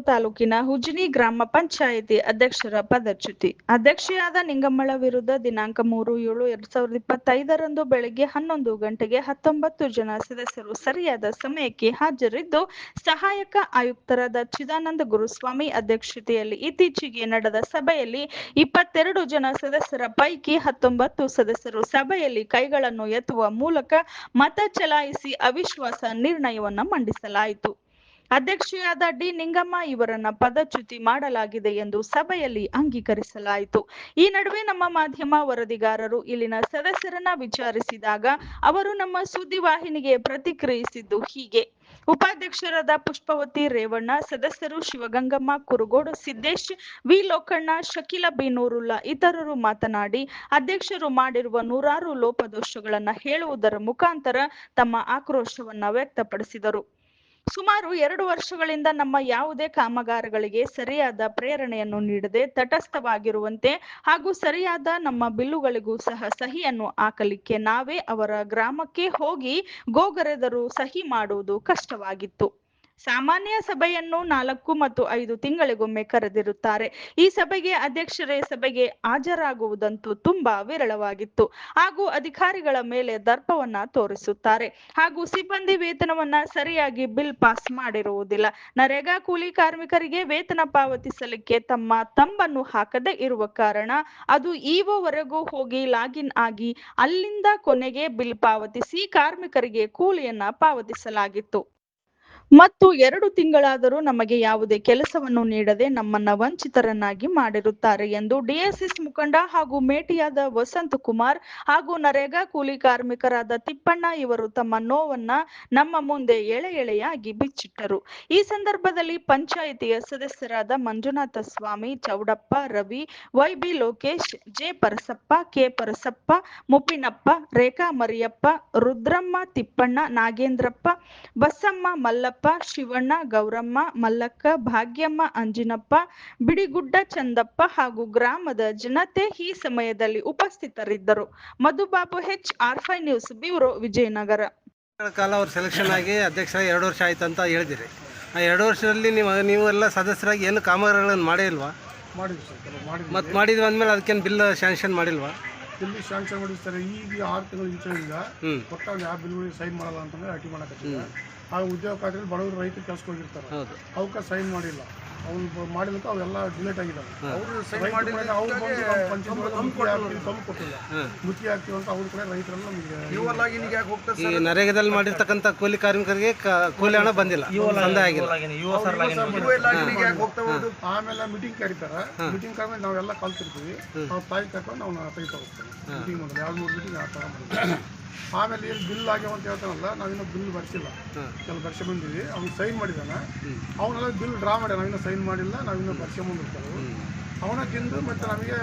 ತಾಲೂಕಿನ ಹುಜಿನಿ ಗ್ರಾಮ ಪಂಚಾಯಿತಿ ಅಧ್ಯಕ್ಷರ ಪದಚ್ಯುತಿ. ಅಧ್ಯಕ್ಷೆಯಾದ ನಿಂಗಮ್ಮಳ ವಿರುದ್ಧ ದಿನಾಂಕ ಮೂರು ಏಳು ಎರಡ್ ಸಾವಿರದ ಇಪ್ಪತ್ತೈದರಂದು ಬೆಳಗ್ಗೆ ಹನ್ನೊಂದು ಗಂಟೆಗೆ ಹತ್ತೊಂಬತ್ತು ಜನ ಸದಸ್ಯರು ಸರಿಯಾದ ಸಮಯಕ್ಕೆ ಹಾಜರಿದ್ದು, ಸಹಾಯಕ ಆಯುಕ್ತರಾದ ಚಿದಾನಂದ ಗುರುಸ್ವಾಮಿ ಅಧ್ಯಕ್ಷತೆಯಲ್ಲಿ ಇತ್ತೀಚೆಗೆ ನಡೆದ ಸಭೆಯಲ್ಲಿ ಇಪ್ಪತ್ತೆರಡು ಜನ ಸದಸ್ಯರ ಪೈಕಿ ಹತ್ತೊಂಬತ್ತು ಸದಸ್ಯರು ಸಭೆಯಲ್ಲಿ ಕೈಗಳನ್ನು ಎತ್ತುವ ಮೂಲಕ ಮತ ಚಲಾಯಿಸಿ ಅವಿಶ್ವಾಸ ನಿರ್ಣಯವನ್ನು ಮಂಡಿಸಲಾಯಿತು. ಅಧ್ಯಕ್ಷೆಯಾದ ಡಿ ನಿಂಗಮ್ಮ ಇವರನ್ನ ಪದಚ್ಯುತಿ ಮಾಡಲಾಗಿದೆ ಎಂದು ಸಭೆಯಲ್ಲಿ ಅಂಗೀಕರಿಸಲಾಯಿತು. ಈ ನಡುವೆ ನಮ್ಮ ಮಾಧ್ಯಮ ವರದಿಗಾರರು ಇಲ್ಲಿನ ಸದಸ್ಯರನ್ನ ವಿಚಾರಿಸಿದಾಗ ಅವರು ನಮ್ಮ ಸುದ್ದಿವಾಹಿನಿಗೆ ಪ್ರತಿಕ್ರಿಯಿಸಿದ್ದು ಹೀಗೆ. ಉಪಾಧ್ಯಕ್ಷರಾದ ಪುಷ್ಪವತಿ ರೇವಣ್ಣ, ಸದಸ್ಯರು ಶಿವಗಂಗಮ್ಮ, ಕುರುಗೋಡು ಸಿದ್ದೇಶ್, ವಿ ಲೋಕಣ್ಣ, ಶಕೀಲ ಬಿನೂರುಲ್ಲಾ ಇತರರು ಮಾತನಾಡಿ, ಅಧ್ಯಕ್ಷರು ಮಾಡಿರುವ ನೂರಾರು ಲೋಪದೋಷಗಳನ್ನ ಹೇಳುವುದರ ಮುಖಾಂತರ ತಮ್ಮ ಆಕ್ರೋಶವನ್ನ ವ್ಯಕ್ತಪಡಿಸಿದರು. ಸುಮಾರು ಎರಡು ವರ್ಷಗಳಿಂದ ನಮ್ಮ ಯಾವುದೇ ಕಾಮಗಾರಿಗಳಿಗೆ ಸರಿಯಾದ ಪ್ರೇರಣೆಯನ್ನು ನೀಡದೆ ತಟಸ್ಥವಾಗಿರುವಂತೆ ಹಾಗೂ ಸರಿಯಾದ ನಮ್ಮ ಬಿಲ್ಲುಗಳಿಗೂ ಸಹ ಸಹಿಯನ್ನು ಹಾಕಲಿಕ್ಕೆ ನಾವೇ ಅವರ ಗ್ರಾಮಕ್ಕೆ ಹೋಗಿ ಗೋಗರೆದರೂ ಸಹಿ ಮಾಡುವುದು ಕಷ್ಟವಾಗಿತ್ತು. ಸಾಮಾನ್ಯ ಸಭೆಯನ್ನು ನಾಲ್ಕು ಮತ್ತು ಐದು ತಿಂಗಳಿಗೊಮ್ಮೆ ಕರೆದಿರುತ್ತಾರೆ. ಈ ಸಭೆಗೆ ಅಧ್ಯಕ್ಷರೇ ಸಭೆಗೆ ಹಾಜರಾಗುವುದಂತೂ ತುಂಬಾ ವಿರಳವಾಗಿತ್ತು. ಹಾಗೂ ಅಧಿಕಾರಿಗಳ ಮೇಲೆ ದರ್ಪವನ್ನ ತೋರಿಸುತ್ತಾರೆ. ಹಾಗೂ ಸಿಬ್ಬಂದಿ ವೇತನವನ್ನ ಸರಿಯಾಗಿ ಬಿಲ್ ಪಾಸ್ ಮಾಡಿರುವುದಿಲ್ಲ. ನರೇಗಾ ಕೂಲಿ ಕಾರ್ಮಿಕರಿಗೆ ವೇತನ ಪಾವತಿಸಲಿಕ್ಕೆ ತಮ್ಮ ತಂಬನ್ನು ಹಾಕದೇ ಇರುವ ಕಾರಣ ಅದು ಈವರೆಗೂ ಹೋಗಿ ಲಾಗಿನ್ ಆಗಿ ಅಲ್ಲಿಂದ ಕೊನೆಗೆ ಬಿಲ್ ಪಾವತಿಸಿ ಕಾರ್ಮಿಕರಿಗೆ ಕೂಲಿಯನ್ನ ಪಾವತಿಸಲಾಗಿತ್ತು. ಮತ್ತು ಎರಡು ತಿಂಗಳಾದರೂ ನಮಗೆ ಯಾವುದೇ ಕೆಲಸವನ್ನು ನೀಡದೆ ನಮ್ಮನ್ನ ವಂಚಿತರನ್ನಾಗಿ ಮಾಡಿರುತ್ತಾರೆ ಎಂದು ಡಿಎಸ್ಎಸ್ ಮುಖಂಡ ಹಾಗೂ ಮೇಟಿಯಾದ ವಸಂತ್ ಕುಮಾರ್ ಹಾಗೂ ನರೇಗಾ ಕೂಲಿ ಕಾರ್ಮಿಕರಾದ ತಿಪ್ಪಣ್ಣ ಇವರು ತಮ್ಮ ನೋವನ್ನ ನಮ್ಮ ಮುಂದೆ ಎಳೆ ಎಳೆಯಾಗಿ ಬಿಚ್ಚಿಟ್ಟರು. ಈ ಸಂದರ್ಭದಲ್ಲಿ ಪಂಚಾಯಿತಿಯ ಸದಸ್ಯರಾದ Manjunatha Swamy, Chowdappa, Ravi Y B Lokesh, J Parasappa, K Parasappa, Muppinappa, Rekha Mariyappa, Rudramma, Thippanna, Nagendrappa, Basamma, Mallappa Shivanna Gowramma Mallakka Bhagyamma Anjinappa Bidigudda Chandappa ಹಾಗೂ ಗ್ರಾಮದ ಜನತೆ ಈ ಸಮಯದಲ್ಲಿ ಉಪಸ್ಥಿತರಿದ್ದರು. Madhubabu H R fi news bureau Vijayanagara. ಕಾಲ ಅವ್ರು selection ಆಗಿ ಅಧ್ಯಕ್ಷರಾಗಿ ಎರಡು ವರ್ಷ ಆಯ್ತು ಅಂತ ಹೇಳಿದಿರಿ. ಆ ಎರಡು ವರ್ಷದಲ್ಲಿ ನೀವು ನೀವು ಎಲ್ಲ ಸದಸ್ಯರಾಗಿ ಏನು ಕಾಮಗಾರಿಗಳನ್ನು ಮಾಡಿಲ್ವಾ ಇಲ್ವಾ? ಮಾಡಿದ್ವಿ ಸರ್ ಕೆಲವು ಮಾಡಿದ್ವಿ. ಮತ್ತು ಮಾಡಿದ್ವಿ ಅಂದಮೇಲೆ ಅದಕ್ಕೇನು ಬಿಲ್ ಶಾಂಕ್ಷನ್ ಮಾಡಿಲ್ವಾ? ಇಲ್ಲಿ ಶಾಂಕ್ಷನ್ ಸರ್ ಈಗ ಆರು ತಿಂಗಳು ಇಂಚದಿಂದ ಹ್ಞೂ ಕೊಟ್ಟಾಗ ಯಾವ ಬಿಲ್ಗಳಿಗೆ ಸೈನ್ ಮಾಡಲ್ಲ ಅಂತಂದ್ರೆ ಅಟಿ ಮಾಡಕತ್ತಿಲ್ಲ ಆ ಉದ್ಯೋಗ ಖಾತ್ರಿ ಬಡವರು ರೈತರು ಕೆಲ್ಸಕ್ಕೆ ಹೋಗಿರ್ತಾರೆ. ಹೌದು. ಅವಕ್ಕೆ ಸೈನ್ ಮಾಡಿಲ್ಲ. ಅವ್ನು ಮಾಡಿದಕ್ಕೆ ಅವೆಲ್ಲ ಡಿಲೇಟ್ ಆಗಿದ್ದಾವೆ ಅವರು ತಂದು ಕೊಟ್ಟಿಲ್ಲ ಮುಖ್ಯ ಅಂತ ಅವ್ರ ಕಡೆ ರೈತರೆಲ್ಲ ನಮಗೆ ಈ ನರೇಗಾದಲ್ಲಿ ಮಾಡಿರ್ತಕ್ಕಂಥ ಕೂಲಿ ಕಾರ್ಮಿಕರಿಗೆ ಕ- ಕೂಲಿ ಹಣ ಬಂದಿಲ್ಲ. ಆಮೇಲೆ ಮೀಟಿಂಗ್ ಕರೀತಾರೆ. ಮೀಟಿಂಗ್ ಕರೆದ್ರೆ ನಾವೆಲ್ಲ ಕಲ್ತಿರ್ತೀವಿ. ಅವ್ರ ತಾಯಿ ಕರ್ಕೊಂಡು ಅವ್ನ ತೆಗಿತಾ ಹೋಗ್ತೀವಿ ಮೀಟಿಂಗ್ ಮಾಡೋದು ಎರಡು ಮೂರು ಮೀಟಿಂಗ್ ಆ ಥರ ಆಮೇಲೆ ಏನು ಬಿಲ್ ಆಗ್ಯಾವ ಅಂತ ಹೇಳ್ತಾನಲ್ಲ ನಾವಿನ್ನೂ ಬಿಲ್ ಬರ್ಸಿಲ್ಲ ಹಾಂ ಕೆಲವು ವರ್ಷ ಬಂದಿದ್ವಿ ಅವ್ನು ಸೈನ್ ಮಾಡಿದಾನೆ. ಅವನೆಲ್ಲ ಬಿಲ್ ಡ್ರಾ ಮಾಡ್ಯಾನ ನಾವಿನ್ನೂ ಸೈನ್ ಮಾಡಿಲ್ಲ ನಾವಿನ್ನೂ ವರ್ಷ ಬಂದಿರ್ತಾರೆ ಅವನ ತಿಂದು ಮತ್ತೆ ನಮಗೆ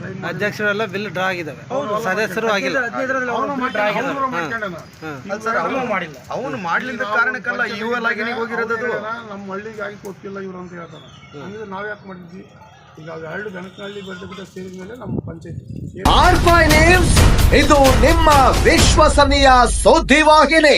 ಸೈನ್ ಅಧ್ಯಕ್ಷರೆಲ್ಲ ಬಿಲ್ ಡ್ರಾ ಆಗಿದ್ದಾವೆ ಸದಸ್ಯರು ಆಗಿಲ್ಲ. ಅವನು ಮಾಡ್ಕೊಂಡಾನ. ಹಾಂ ಅವನು ಮಾಡ್ಲಿಲ್ಲ ಕಾರಣಕ್ಕಲ್ಲ ಇವೆಲ್ಲ ಆಗಿನಿಗೆ ಹೋಗಿರೋದು ಅದು. ನಮ್ಮ ಹಳ್ಳಿಗಾಗಿ ಕೊಟ್ಟಿಲ್ಲ ಇವ್ರು ಅಂತ ಹೇಳ್ತಾನೆ. ನಾವ್ಯಾಕೆ ನಾವ್ ಯಾಕೆ ಮಾಡಿದ್ವಿ? ಈಗ ನ್ಯೂಸ್ ಇದು ನಿಮ್ಮ ವಿಶ್ವಸನೀಯ ಸುದ್ದಿವಾಹಿನಿ.